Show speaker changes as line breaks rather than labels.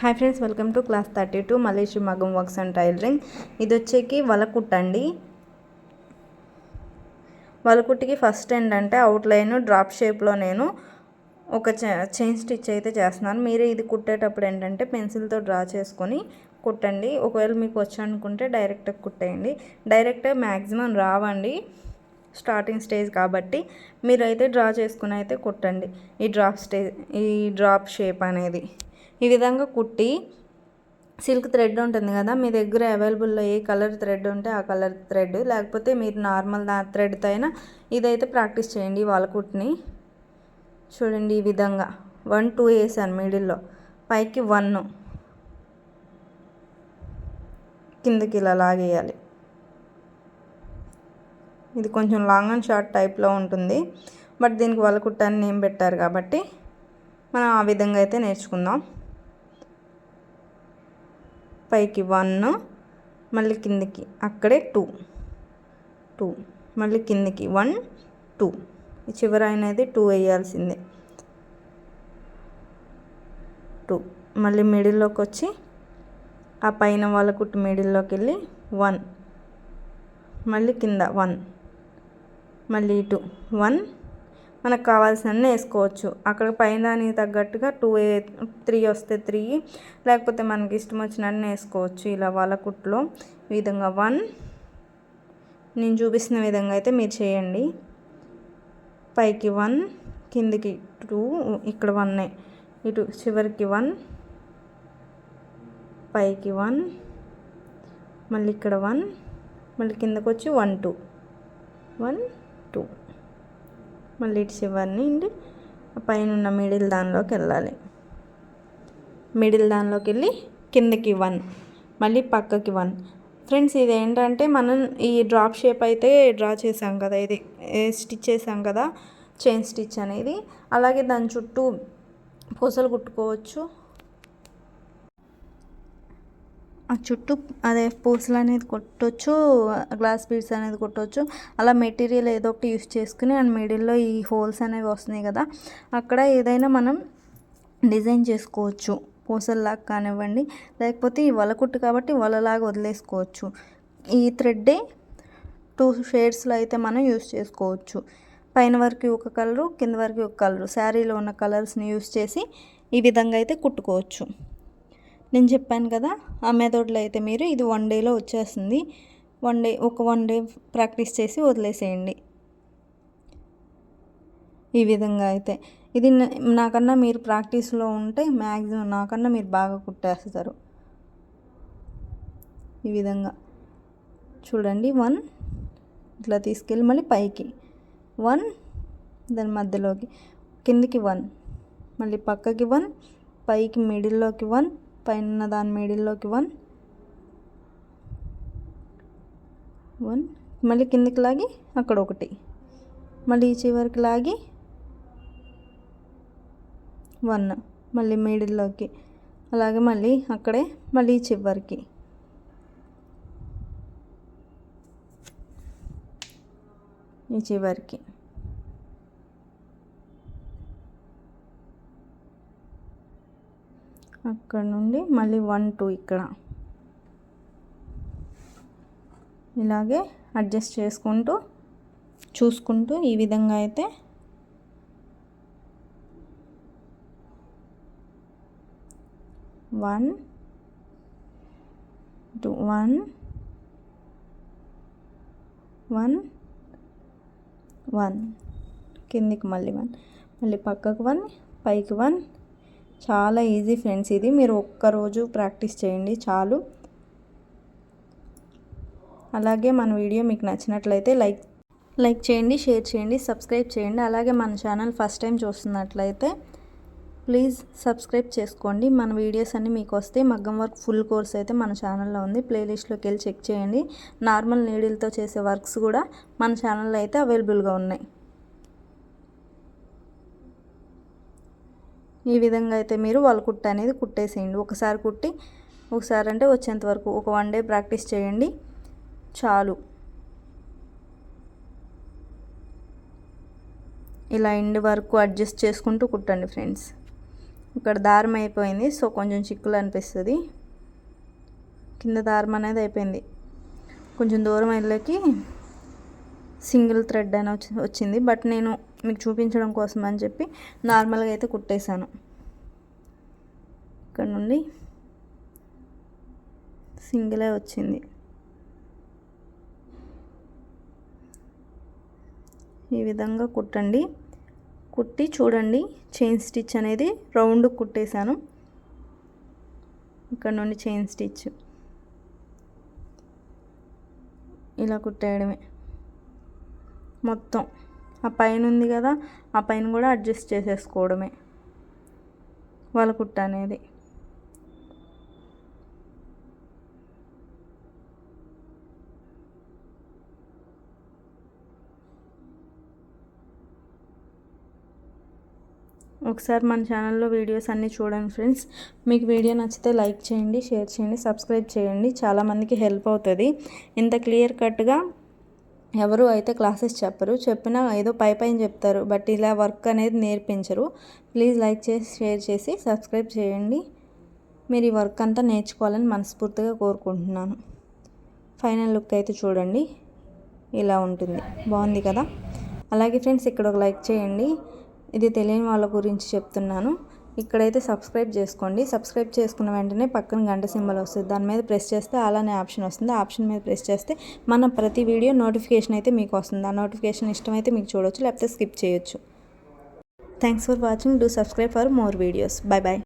Hi friends welcome to class thirty two మలేషి మగం works and tailoring ఇది వచ్చేకి వలకుట్టండి వలకుట్టికి ఫస్ట్ ఏంటంటే అవుట్లైన్ డ్రాప్ షేప్లో నేను ఒక చైన్ స్టిచ్ అయితే చేస్తున్నాను. మీరు ఇది కుట్టేటప్పుడు ఏంటంటే పెన్సిల్తో డ్రా చేసుకొని కుట్టండి. ఒకవేళ మీకు వచ్చనుకుంటే డైరెక్ట్గా కుట్టేయండి. డైరెక్ట్గా మ్యాక్సిమం రావండి. స్టార్టింగ్ స్టేజ్ కాబట్టి మీరైతే డ్రా చేసుకుని అయితే కుట్టండి. ఈ డ్రాప్ స్టేజ్ ఈ డ్రాప్ షేప్ అనేది. ఈ విధంగా కుట్టి సిల్క్ థ్రెడ్ ఉంటుంది కదా మీ దగ్గర అవైలబుల్లో ఏ కలర్ థ్రెడ్ ఉంటే ఆ కలర్ థ్రెడ్. లేకపోతే మీరు నార్మల్ దా థ్రెడ్తో అయినా ఇదైతే ప్రాక్టీస్ చేయండి వాళ్ళ కుట్ని. చూడండి ఈ విధంగా. వన్ టూ వేసాను మిడిల్లో. పైకి వన్. కిందకి ఇలా లాగేయాలి. ఇది కొంచెం లాంగ్ అండ్ షార్ట్ టైప్లో ఉంటుంది. బట్ దీనికి వాళ్ళ కుట్టాన్ని నేమ్ పెట్టారు కాబట్టి మనం ఆ విధంగా అయితే నేర్చుకుందాం. పైకి వన్ మళ్ళీ కిందికి. అక్కడే టూ. టూ. మళ్ళీ కిందికి వన్ టూ. చివర అనేది టూ వేయాల్సిందే. టూ. మళ్ళీ మిడిల్లోకి వచ్చి ఆ పైన వాళ్ళ కుట్టు మిడిల్లోకి వెళ్ళి వన్. మళ్ళీ కింద వన్. మళ్ళీ టూ వన్ మనకు కావాల్సినన్ని వేసుకోవచ్చు. అక్కడ పైన దానికి తగ్గట్టుగా టూ త్రీ వస్తే త్రీ. లేకపోతే మనకి ఇష్టం వచ్చినన్ని వేసుకోవచ్చు. ఇలా వాళ్ళ కుట్లో ఈ విధంగా వన్. నేను చూపిస్తున్న విధంగా అయితే మీరు చేయండి. పైకి వన్ కిందికి టూ ఇక్కడ వన్ ఇటు చివరికి వన్ పైకి వన్ మళ్ళీ ఇక్కడ వన్ మళ్ళీ కిందకు వచ్చి వన్ టూ. వన్. మళ్ళీ ఇటు చివరిని ఇండి పైన ఉన్న మిడిల్ దానిలోకి వెళ్ళాలి. మిడిల్ దానిలోకి వెళ్ళి కిందకి వన్ మళ్ళీ పక్కకి వన్. ఫ్రెండ్స్ ఇది ఏంటంటే మనం ఈ డ్రాప్ షేప్ అయితే డ్రా చేసాం కదా ఇది స్టిచ్ చేసాం కదా చైన్ స్టిచ్ అనేది. అలాగే దాని చుట్టూ పూసలు కుట్టుకోవచ్చు ఆ చుట్టూ అదే పూసలు అనేది కొట్టవచ్చు గ్లాస్ బీడ్స్ అనేది కొట్టవచ్చు అలా మెటీరియల్ ఏదో ఒకటి యూస్ చేసుకుని అండ్ మిడిల్లో ఈ హోల్స్ అనేవి వస్తున్నాయి కదా అక్కడ ఏదైనా మనం డిజైన్ చేసుకోవచ్చు. పూసల్లాగా కానివ్వండి లేకపోతే ఈ వల కుట్టు కాబట్టి వలలాగా వదిలేసుకోవచ్చు. ఈ థ్రెడ్డే టూ షేడ్స్లో అయితే మనం యూస్ చేసుకోవచ్చు. పైన వరకు ఒక కలరు కింద వరకు ఒక కలరు శారీలో ఉన్న కలర్స్ని యూస్ చేసి ఈ విధంగా అయితే కుట్టుకోవచ్చు. నేను చెప్పాను కదా ఆ మెథడ్లో అయితే మీరు ఇది వన్ డేలో వచ్చేస్తుంది. వన్ డే ఒక వన్ డే ప్రాక్టీస్ చేసి వదిలేసేయండి. ఈ విధంగా అయితే. ఇది నాకన్నా మీరు ప్రాక్టీస్లో ఉంటే మ్యాక్సిమం నాకన్నా మీరు బాగా కుట్టేస్తారు. ఈ విధంగా. చూడండి వన్ ఇట్లా తీసుకెళ్ళి మళ్ళీ పైకి. వన్ దాని మధ్యలోకి. కిందికి వన్ మళ్ళీ పక్కకి వన్ పైకి మిడిల్లోకి వన్ పైన దాని మిడిల్లోకి వన్. వన్. మళ్ళీ కిందికి లాగి అక్కడ ఒకటి. మళ్ళీ చివరికి లాగి వన్. మళ్ళీ మిడిల్లోకి. అలాగే మళ్ళీ అక్కడే మళ్ళీ చివరికి. ఈ చివరికి. అక్కడ నుండి మళ్ళీ వన్ టూ ఇక్కడ. ఇలాగే అడ్జస్ట్ చేసుకుంటూ చూసుకుంటూ ఈ విధంగా అయితే one two one one one. కిందికి మళ్ళీ వన్. మళ్ళీ పక్కకు వన్ పైకి వన్ చాలా ఈజీ ఫ్రెండ్స్ ఇది. మీరు ఒక్కరోజు ప్రాక్టీస్ చేయండి చాలు. అలాగే మన వీడియో మీకు నచ్చినట్లయితే లైక్ లైక్ చేయండి షేర్ చేయండి సబ్స్క్రైబ్ చేయండి. అలాగే మన ఛానల్ ఫస్ట్ టైం చూస్తున్నట్లయితే ప్లీజ్ సబ్స్క్రైబ్ చేసుకోండి. మన వీడియోస్ అన్నీ మీకు వస్తే మగ్గం వర్క్ ఫుల్ కోర్స్ అయితే మన ఛానల్లో ఉంది. ప్లేలిస్ట్లోకి వెళ్ళి చెక్ చేయండి. నార్మల్ నీడిల్తో చేసే వర్క్స్ కూడా మన ఛానల్లో అయితే అవైలబుల్గా ఉన్నాయి. ఈ విధంగా అయితే మీరు వాళ్ళ కుట్ట అనేది కుట్టేసేయండి. ఒకసారి కుట్టి ఒకసారి అంటే వచ్చేంత వరకు ఒక వన్ డే ప్రాక్టీస్ చేయండి. చాలు. ఇలా ఎండ్ వరకు అడ్జస్ట్ చేసుకుంటూ కుట్టండి ఫ్రెండ్స్. ఇక్కడ దారం అయిపోయింది సో కొంచెం చిక్కులు అనిపిస్తుంది. కింద దారం అనేది అయిపోయింది. కొంచెం దూరం వెళ్ళకి సింగిల్ థ్రెడ్ అని వచ్చింది. బట్ నేను మీకు చూపించడం కోసం అని చెప్పి నార్మల్గా అయితే కుట్టేశాను. ఇక్కడ నుండి సింగిలే వచ్చింది. ఈ విధంగా కుట్టండి. కుట్టి చూడండి. చైన్ స్టిచ్ అనేది రౌండ్ కుట్టేశాను. ఇక్కడ నుండి చైన్ స్టిచ్. ఇలా కుట్టేయడమే. మొత్తం. ఆ పైన ఉంది కదా ఆ పైన కూడా అడ్జస్ట్ చేసేసుకోవడమే. వాళ్ళ కుట్ట అనేది. ఒకసారి మన ఛానల్లో వీడియోస్ అన్నీ చూడండి ఫ్రెండ్స్. మీకు వీడియో నచ్చితే లైక్ చేయండి షేర్ చేయండి సబ్స్క్రైబ్ చేయండి. చాలామందికి హెల్ప్ అవుతుంది. ఇంత క్లియర్ కట్గా ఎవరు అయితే క్లాసెస్ చెప్పరు చెప్పినా ఏదో పై పైన చెప్తారు బట్ ఇలా వర్క్ అనేది నేర్పించరు. ప్లీజ్ లైక్ చేసి షేర్ చేసి సబ్స్క్రైబ్ చేయండి. మీరు ఈ వర్క్ అంతా నేర్చుకోవాలని మనస్ఫూర్తిగా కోరుకుంటున్నాను. ఫైనల్ లుక్ అయితే చూడండి. ఇలా ఉంటుంది. బాగుంది కదా? అలాగే ఫ్రెండ్స్ ఇక్కడ ఒక లైక్ చేయండి. ఇది తెలియని వాళ్ళ గురించి చెప్తున్నాను. ఇక్కడైతే సబ్స్క్రైబ్ చేసుకోండి. సబ్స్క్రైబ్ చేసుకున్న వెంటనే పక్కన గంట సింబల్ వస్తుంది. దాని మీద ప్రెస్ చేస్తే అలానే ఆప్షన్ వస్తుంది. ఆప్షన్ మీద ప్రెస్ చేస్తే మన ప్రతి వీడియో నోటిఫికేషన్ అయితే మీకు వస్తుంది. ఆ నోటిఫికేషన్ ఇష్టమైతే మీకు చూడొచ్చు లేకపోతే స్కిప్ చేయొచ్చు. Thanks for watching do subscribe for more videos bye bye